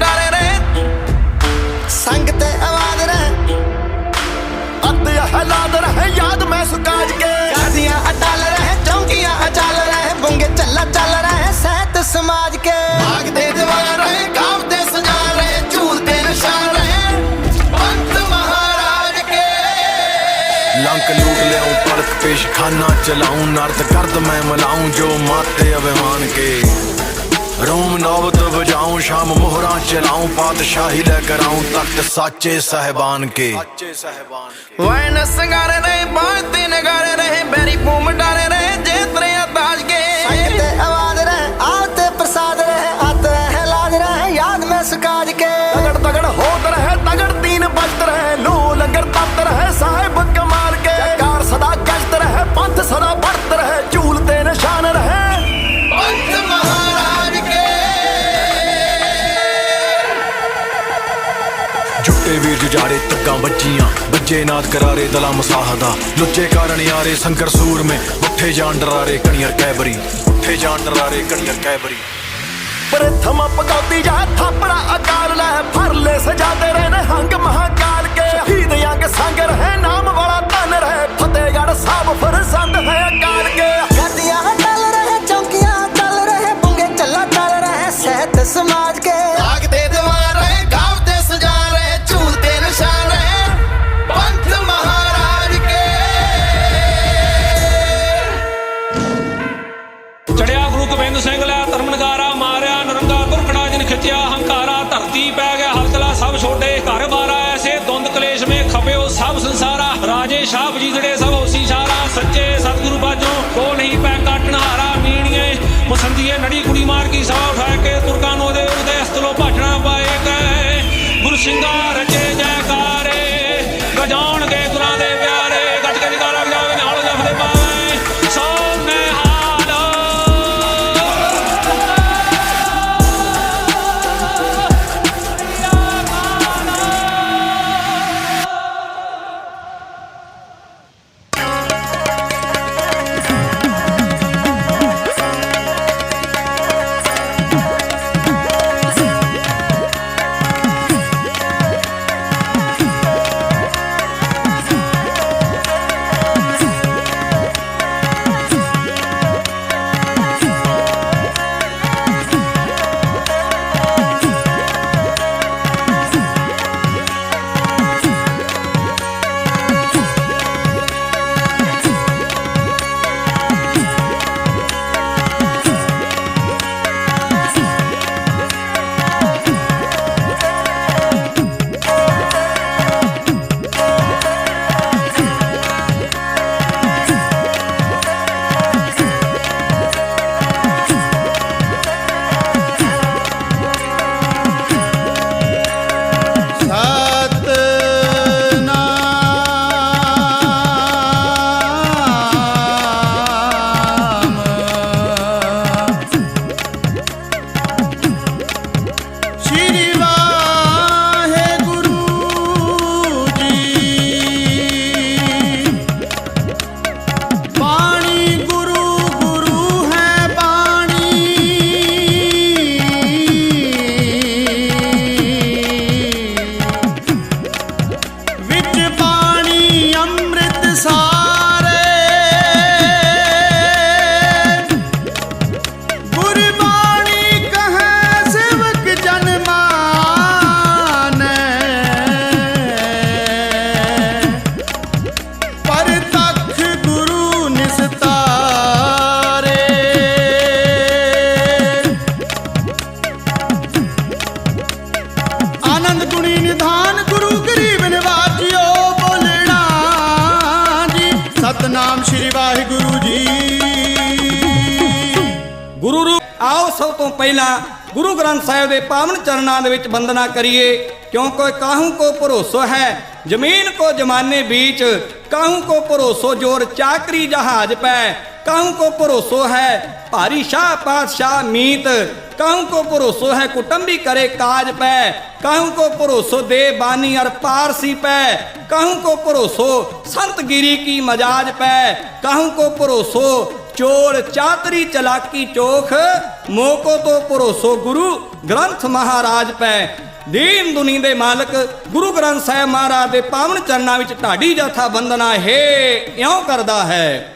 डाले रे। संग ते आवाज़ रे। अत यह लाद रहे याद में सुकाज के। गादियाँ अटाल रहे, चौकियाँ अचाल रहे बुंगे चला चल रहे सहत समाज के। भागते जवान रहे गावते सजा रहे चूरते निशान रहे पंत महाराज के। लंक लूट ले पड़त पेश खाना चलाऊं, नर्द गर्द मैं मलाऊं, जो माते अभिमान के। ਰੂਮ ਨੌਬਤ ਵਜਾਉਂ, ਸ਼ਾਮ ਮੋਹਰਾਂ ਚਲਾਉਂ, ਪਾਤਸ਼ਾਹੀ ਲੈ ਕਰਾਉਂ ਤਖਤ ਸਾਚੇ ਸਹਿਬਾਨ ਕੇ। ਵੈਨ ਸੰਗਾਰੇ ਰਹੇ ਬਾਜ ਤੇ ਨਗਾਰੇ ਰਹੇ ਬੈਰੀ ਭੂਮ ਡਾਰੇ ਰਹੇ ਜੇਤਰੇ ਜੁੱਟੇ ਵੀਰ ਤੱਕਾਂ ਬੱਜੀਆਂ ਬੱਜੇ ਨਾਦ ਕਰਾਰੇ ਦਲਾ ਮਸਾਹ ਦਾ ਲੁੱਚੇ ਕਾਰਨ ਯਾਰੇ ਸੰਕਰ ਸੂਰ ਮੇ ਉੱਠੇ ਜਾਣ ਡਰਾਰੇ ਕਣੀਅਰ ਕੈਬਰੀ। ਉੱਠੇ ਜਾਣ ਡਰਾਰੇ ਕਣੀਅਰ ਕੈਬਰੀ। ਪ੍ਰਥਮ ਪਗੌਤੀ ਜਾ ਥਾਪੜਾ ਅਕਾਲ ਲੈ ਫਰਲੇ ਸਜਾਦੇ ਰਹੇ ਸ਼ਾਹ ਜੀਦੜੇ ਸਭ ਹੋਸੀ ਸਾਰਾ ਸੱਚੇ ਸਤਿਗੁਰੂ ਬਾਝੋਂ ਕੋ ਨਹੀਂ ਪੈ ਕਾਟਨਹਾਰਾ ਮੀਣੀਏ। ਮਸੰਦੀਏ ਨੜੀ ਕੁੜੀ ਮਾਰ ਕੀ ਸਾਹ ਉਠਾ ਕੇ, ਤੁਰਕਾਂ ਨੂੰ ਦੇ ਉਦੇ ਅਸਤਲੋ ਭਾਜਣਾ ਪਾਏ ਗਏ ਗੁਰੂ ਸਿੰਘਾ ਵਾਹਿਗੁਰੂ ਜੀ। ਗੁਰੂ ਰੂਪ ਆਓ ਸਭ ਤੋਂ ਪਹਿਲਾਂ ਗੁਰੂ ਗ੍ਰੰਥ ਸਾਹਿਬ ਦੇ ਪਾਵਨ ਚਰਨਾਂ ਦੇ ਵਿੱਚ ਵੰਦਨਾ ਕਰੀਏ। ਕਿਉਂਕਿ ਕਾਹੂ ਕੋ ਭਰੋਸੋ ਹੈ? ਜ਼ਮੀਨ ਕੋ ਜਮਾਨੇ बीच ਕਾਹੂ ਕੋ ਭਰੋਸੋ? ਜੋਰ ਚਾਕਰੀ ਜਹਾਜ ਪੈ। ਕਾਹੂ ਕੋ ਭਰੋਸੋ ਹੈ ਭਾਰੀ ਸ਼ਾਹ ਪਾਤਸ਼ਾਹ ਮੀਤ? ਕਾਹੂ ਕੋ ਭਰੋਸੋ ਹੈ ਕੁਟੰਬੀ ਕਰੇ ਕਾਜ ਪੈ? ਕਾਹੂ ਕੋ ਭਰੋਸੋ ਦੇ ਬਾਨੀ ਅਰ ਪਾਰਸੀ ਪੈ? ਕਾਹੂ ਕੋ ਭਰੋਸੋ ਸੰਤਗਿਰੀ ਕੀ ਮਜਾਜ ਪੈ? ਕਾਹੂ ਕੋ ਭਰੋਸੋ ਚੋਰ ਚਾਤਰੀ ਚਲਾਕੀ ਚੋਖ? ਮੋਕੋ ਤੋਂ ਭਰੋਸੋ ਗੁਰੂ ਗ੍ਰੰਥ ਮਹਾਰਾਜ ਪੈ। ਦੀਨ ਦੁਨੀ ਦੇ ਮਾਲਕ ਗੁਰੂ ਗ੍ਰੰਥ ਸਾਹਿਬ ਮਹਾਰਾਜ ਦੇ ਪਾਵਨ ਚਰਨਾਂ ਵਿੱਚ ਢਾਡੀ ਜਥਾ ਬੰਦਨਾ ਹੈ, ਇਉਂ ਕਰਦਾ ਹੈ।